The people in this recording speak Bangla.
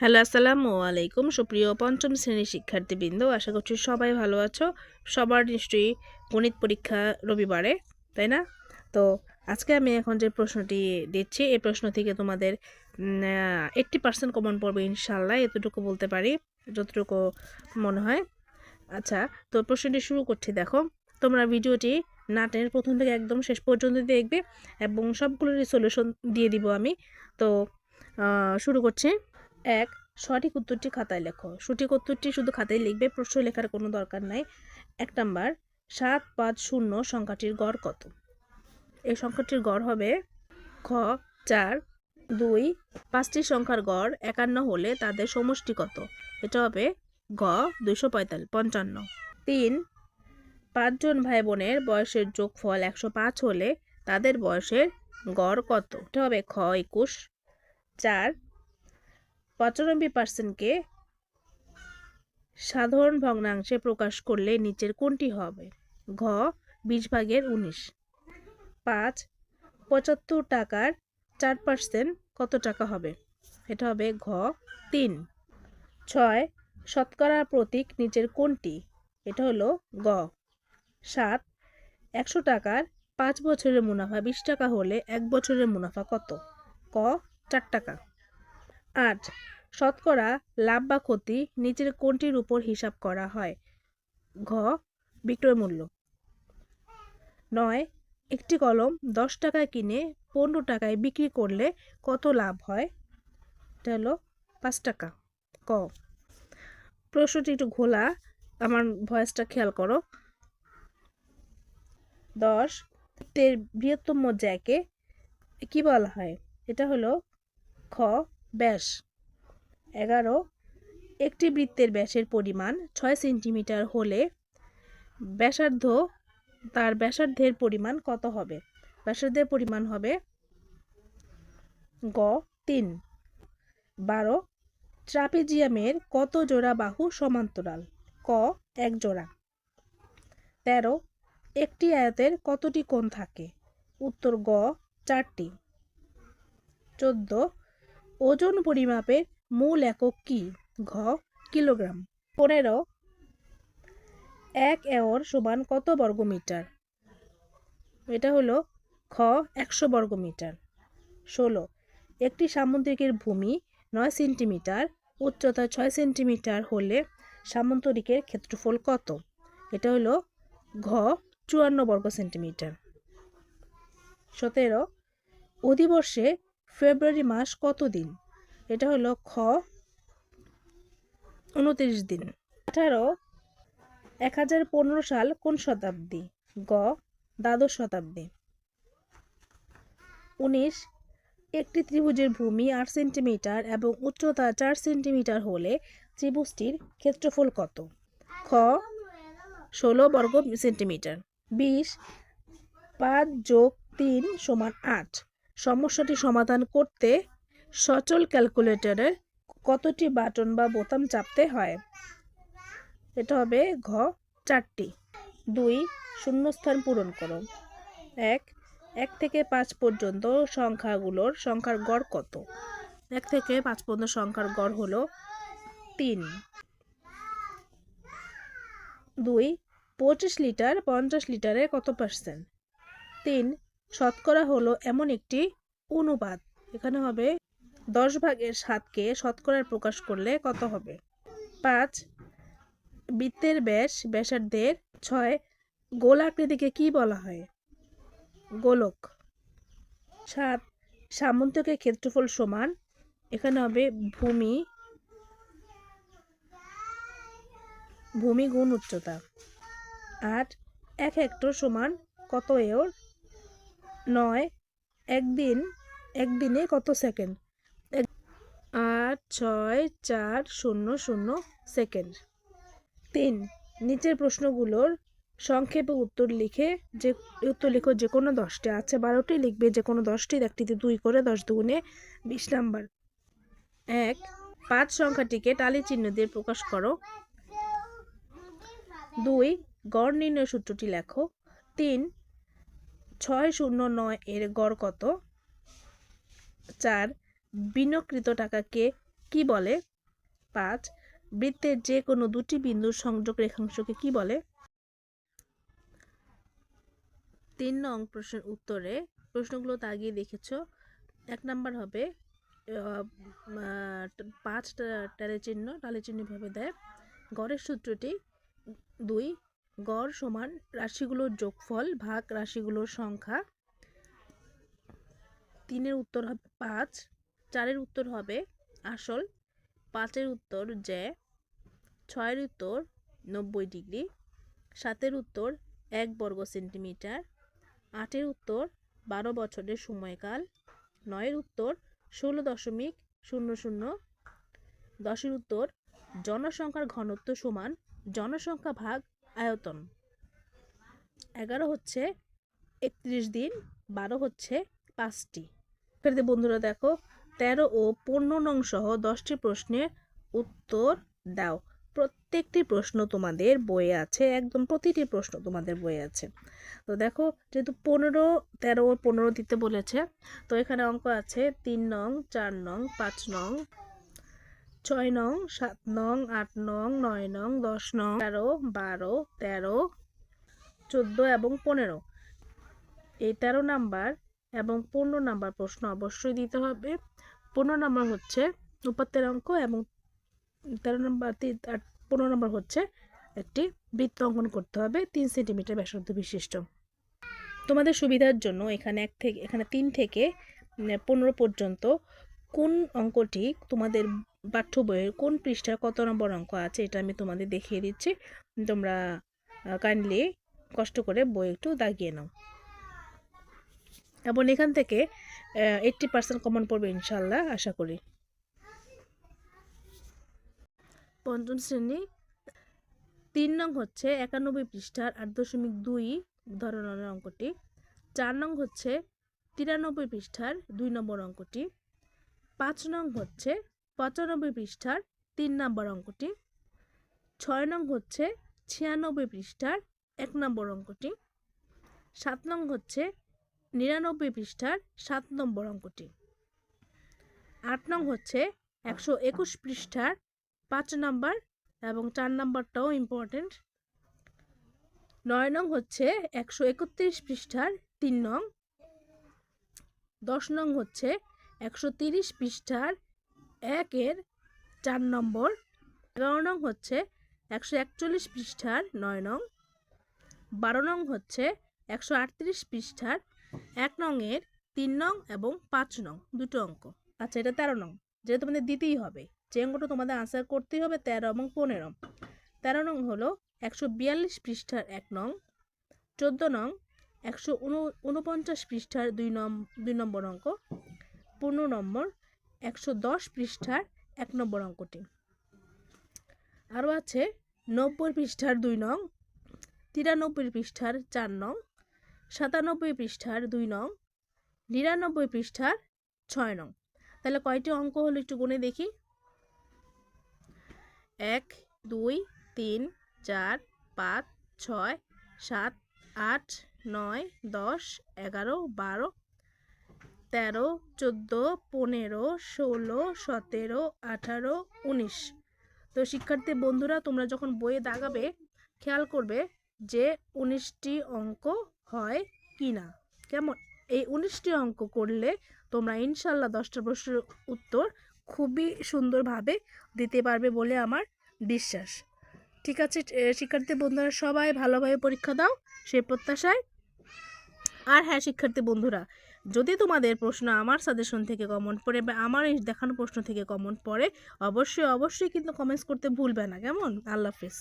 হ্যালো, আসসালামু আলাইকুম। সুপ্রিয় পঞ্চম শ্রেণির শিক্ষার্থীবৃন্দ, আশা করছি সবাই ভালো আছো। সবার নিশ্চয়ই গণিত পরীক্ষা রবিবারে, তাই না? তো আজকে আমি এখন যে প্রশ্নটি দিচ্ছি, এই প্রশ্ন থেকে তোমাদের এইট্টি পার্সেন্ট কমন পড়বে ইনশাল্লাহ এতটুকু বলতে পারি, যতটুকু মনে হয়। আচ্ছা তো প্রশ্নটি শুরু করছি, দেখো। তোমরা ভিডিওটি নাটের প্রথম থেকে একদম শেষ পর্যন্ত দেখবে এবং সবগুলোরই সলিউশন দিয়ে দিব আমি। তো শুরু করছি। এক, সঠিক উত্তরটি খাতায় লেখো। সঠিক উত্তরটি শুধু খাতায় লিখবে, প্রশ্ন লেখার কোনো দরকার নাই। এক নাম্বার, সাত পাঁচ শূন্য সংখ্যাটির গড় কত? এই সংখ্যাটির গড় হবে খ, চার, দুই, পাঁচটি সংখ্যার গড় একান্ন হলে তাদের সমষ্টি কত? এটা হবে ঘ দুইশো পঁয়তাল্লিশ, পঞ্চান্ন। তিন, পাঁচজন ভাই বোনের বয়সের যোগফল একশো পাঁচ হলে তাদের বয়সের গড় কত? এটা হবে খ, একুশ। চার পঁচানব্বই পার্সেন্টকে সাধারণ ভগ্নাংশে প্রকাশ করলে নিচের কোনটি হবে? ঘ, বিশ ভাগের উনিশ। পাঁচ, পঁচাত্তর টাকার চার পার্সেন্ট কত টাকা হবে? এটা হবে ঘ, তিন। ছয় শতকরা প্রতীক নিচের কোনটি? এটা হলো গ। সাত, একশো টাকার পাঁচ বছরের মুনাফা, বিশ টাকা হলে এক বছরের মুনাফা কত? ক, চার টাকা। আট। শতকরা লাভ বা ক্ষতি নিচের কোনটির উপর হিসাব করা হয়? ঘ। বিক্রয় মূল্য। নয়। একটি কলম দশ টাকায় কিনে পনেরো টাকায় বিক্রি করলে কত লাভ হয়? এটা হলো পাঁচ টাকা। ক। প্রশ্নটি একটু ঘোলা, আমার ভয়েসটা খেয়াল করো। দশ। তের বৃহত্তম জ্যাকে কি বলা হয়? এটা হলো খ। ব্যাস। এগারো, একটি বৃত্তের ব্যাসের পরিমাণ ছয় সেন্টিমিটার হলে ব্যাসার্ধ, তার ব্যাসার্ধের পরিমাণ কত হবে? ব্যাসার্ধের পরিমাণ হবে গ তিন। বারো, ট্রাপিজিয়ামের কত জোড়া বাহু সমান্তরাল? ক, এক জোড়া। তেরো, একটি আয়তের কতটি কোণ থাকে? উত্তর গ, চারটি। চোদ্দ ওজন পরিমাপের মূল একক কি? ঘ কিলোগ্রাম। পনেরো এক এওর সমান কত বর্গমিটার? এটা হলো খ একশো বর্গমিটার। ষোলো একটি সামুদ্রিকের ভূমি নয় সেন্টিমিটার, উচ্চতা ছয় সেন্টিমিটার হলে সামন্তরিকের ক্ষেত্রফল কত? এটা হলো ঘ চুয়ান্ন বর্গ সেন্টিমিটার। সতেরো অধিবর্ষে ফেব্রুয়ারি মাস কত দিন এটা হলো খ, উনত্রিশ দিন। আঠারো এক হাজার পনেরো সাল কোন শতাব্দী? গ, দ্বাদশ শতাব্দী। উনিশ, একটি ত্রিভুজের ভূমি আট সেন্টিমিটার এবং উচ্চতা চার সেন্টিমিটার হলে ত্রিভুজটির ক্ষেত্রফল কত? খ, ষোলো বর্গ সেন্টিমিটার। বিশ, পাঁচ যোগ তিন সমান আট। সমস্যাটি সমাধান করতে সচল ক্যালকুলেটরের কতটি বাটন বা বোতাম চাপতে হয়? এটা হবে ঘ, চারটি। দুই, শূন্যস্থান পূরণ করো। এক এক থেকে পাঁচ পর্যন্ত সংখ্যাগুলোর সংখ্যার গড় কত? এক থেকে পাঁচ পর্যন্ত সংখ্যার গড় হলো তিন। দুই, পঁচিশ লিটার, পঞ্চাশ লিটারে কত পার্সেন্ট তিন শতকরা হলো এমন একটি অনুপাত। এখানে হবে দশ ভাগের সাতকে শতকরার প্রকাশ করলে কত হবে? পাঁচ, বৃত্তের ব্যাস, ব্যাসার্ধের ছয়। গোল আকৃতিকে কি বলা হয়? গোলক। সাত সামন্তকের ক্ষেত্রফল সমান। এখানে হবে ভূমি ভূমি গুণ উচ্চতা। আট, এক হেক্টর সমান কত এওর নয়, একদিন, একদিনে কত সেকেন্ড? আট, ছয়, চার, শূন্য শূন্য সেকেন্ড। তিন, নিচের প্রশ্নগুলোর সংক্ষেপে উত্তর লিখে যে, উত্তর লিখো যে কোনো দশটি। আছে বারোটি লিখবে যে কোনো দশটি, একটিতে দুই করে দশ দুগুণে বিশ নাম্বার। এক, পাঁচ সংখ্যাটিকে টালি চিহ্ন দিয়ে প্রকাশ করো। দুই, গড় নির্ণয় সূত্রটি লেখো। তিন ছয় শূন্য নয় এর গড় কত? চার বিনকৃত টাকাকে কি বলে? পাঁচ, বৃত্তের যে কোনো দুটি বিন্দুর সংযোগ রেখাংশকে কি বলে? তিন নং প্রশ্নের উত্তরে প্রশ্নগুলো তাগিয়ে দেখেছ। এক নাম্বার হবে পাঁচ টালে চিহ্ন টালে চিহ্ন ভাবে দেয়? গড়ের সূত্রটি দুই গড় সমান রাশিগুলোর যোগফল ভাগ রাশিগুলোর সংখ্যা। তিনের উত্তর হবে পাঁচ, চারের উত্তর হবে আসল, পাঁচের উত্তর যে ছয়ের উত্তর নব্বই ডিগ্রি, সাতের উত্তর এক বর্গ সেন্টিমিটার, আটের উত্তর বারো বছরের সময়কাল, নয়ের উত্তর ষোলো দশমিক শূন্য শূন্য, দশের উত্তর জনসংখ্যার ঘনত্ব সমান জনসংখ্যা ভাগ আয়তন। এগারো হচ্ছে একত্রিশ দিন, বারো হচ্ছে পাঁচটি। শিক্ষার্থী বন্ধুরা দেখো, তেরো ও পনেরো নং সহ দশটি প্রশ্নের উত্তর দাও। প্রত্যেকটি প্রশ্ন তোমাদের বইয়ে আছে, একদম প্রতিটি প্রশ্ন তোমাদের বইয়ে আছে। তো দেখো, যেহেতু পনেরো, তেরো ও পনেরো দিতে বলেছে, তো এখানে অঙ্ক আছে তিন নং, চার নং, পাঁচ নং ছয় নং, সাত নং, আট নং, নয় নং, দশ নং তেরো বারো, তেরো, চোদ্দ এবং পনেরো। এই তেরো নাম্বার এবং পনেরো নাম্বার প্রশ্ন অবশ্যই দিতে হবে। পনেরো নাম্বার হচ্ছে উপাত্তের অঙ্ক এবং তেরো নাম্বার পনেরো নাম্বার হচ্ছে একটি বৃত্ত অঙ্কন করতে হবে, তিন সেন্টিমিটার ব্যাসার্ধ বিশিষ্ট। তোমাদের সুবিধার জন্য এখানে এক থেকে, এখানে তিন থেকে পনেরো পর্যন্ত কোন অঙ্কটি তোমাদের পাঠ্য বইয়ের কোন পৃষ্ঠার কত নম্বর অঙ্ক আছে এটা আমি তোমাদের দেখিয়ে দিচ্ছি। তোমরা কাইন্ডলি কষ্ট করে বই একটু দাগিয়ে নাও। এবং এখান থেকে এইট্টি পার্সেন্ট কমন পড়বে ইনশাল্লাহ আশা করি। পঞ্চম শ্রেণি, তিন নং হচ্ছে একানব্বই পৃষ্ঠার আট দশমিক দুই ধরনের অঙ্কটি। চার নং হচ্ছে তিরানব্বই পৃষ্ঠার দুই নম্বর অঙ্কটি। পাঁচ নং হচ্ছে পঁচানব্বই পৃষ্ঠার তিন নম্বর অঙ্কটি। ছয় নং হচ্ছে ছিয়ানব্বই পৃষ্ঠার এক নম্বর অঙ্কটি। সাত নং হচ্ছে নিরানব্বই পৃষ্ঠার সাত নম্বর অঙ্কটি। আট নং হচ্ছে একশো একুশ পৃষ্ঠার পাঁচ নম্বর এবং চার নম্বরটাও ইম্পর্টেন্ট নয় নং হচ্ছে একশো একত্রিশ পৃষ্ঠার তিন নং। দশ নং হচ্ছে একশো তিরিশ পৃষ্ঠার একের চার নম্বর, এগারো নং হচ্ছে একশো একচল্লিশ পৃষ্ঠার নয় নং, বারো নং হচ্ছে একশো আটত্রিশ পৃষ্ঠার এক নংয়ের তিন নং এবং পাঁচ নং, দুটো অঙ্ক। আচ্ছা এটা তেরো নং, যেটা তোমাদের দিতেই হবে। যে অঙ্কটা তোমাদের আনসার করতেই হবে তেরো এবং পনেরো। তেরো নং হলো একশো বিয়াল্লিশ পৃষ্ঠার এক নং, চোদ্দ নং একশো উনপঞ্চাশ পৃষ্ঠার দুই নম, দুই নম্বর অঙ্ক, পনেরো নম্বর একশো দশ পৃষ্ঠার এক নম্বর অঙ্কটি। আরও আছে, নব্বই পৃষ্ঠার দুই নং, তিরানব্বই পৃষ্ঠার চার নং, সাতানব্বই পৃষ্ঠার দুই নং, নিরানব্বই পৃষ্ঠার ছয় নং। তাহলে কয়টি অঙ্ক হলো একটু গুনে দেখি। এক, দুই, তিন, চার, পাঁচ, ছয়, সাত, আট, নয়, দশ, এগারো, বারো তেরো, চোদ্দ, পনেরো, ষোলো, সতেরো, আঠারো, উনিশ। তো শিক্ষার্থী বন্ধুরা, তোমরা যখন বইয়ে দাগাবে, খেয়াল করবে যে উনিশটি অঙ্ক হয় কি না। কেমন? এই উনিশটি অঙ্ক করলে তোমরা ইনশাল্লাহ দশটা প্রশ্নের উত্তর খুবই সুন্দরভাবে দিতে পারবে বলে আমার বিশ্বাস। ঠিক আছে শিক্ষার্থী বন্ধুরা, সবাই ভালোভাবে পরীক্ষা দাও, সে প্রত্যাশায়। আর হ্যাঁ শিক্ষার্থী বন্ধুরা যদি তোমাদের প্রশ্ন আমার সাজেশন থেকে কমেন্ট পড়ে বা আমার এই দেখানো প্রশ্ন থেকে কমন পড়ে, অবশ্যই অবশ্যই কিন্তু কমেন্টস করতে ভুলবে না। কেমন? আল্লাহ হাফিজ।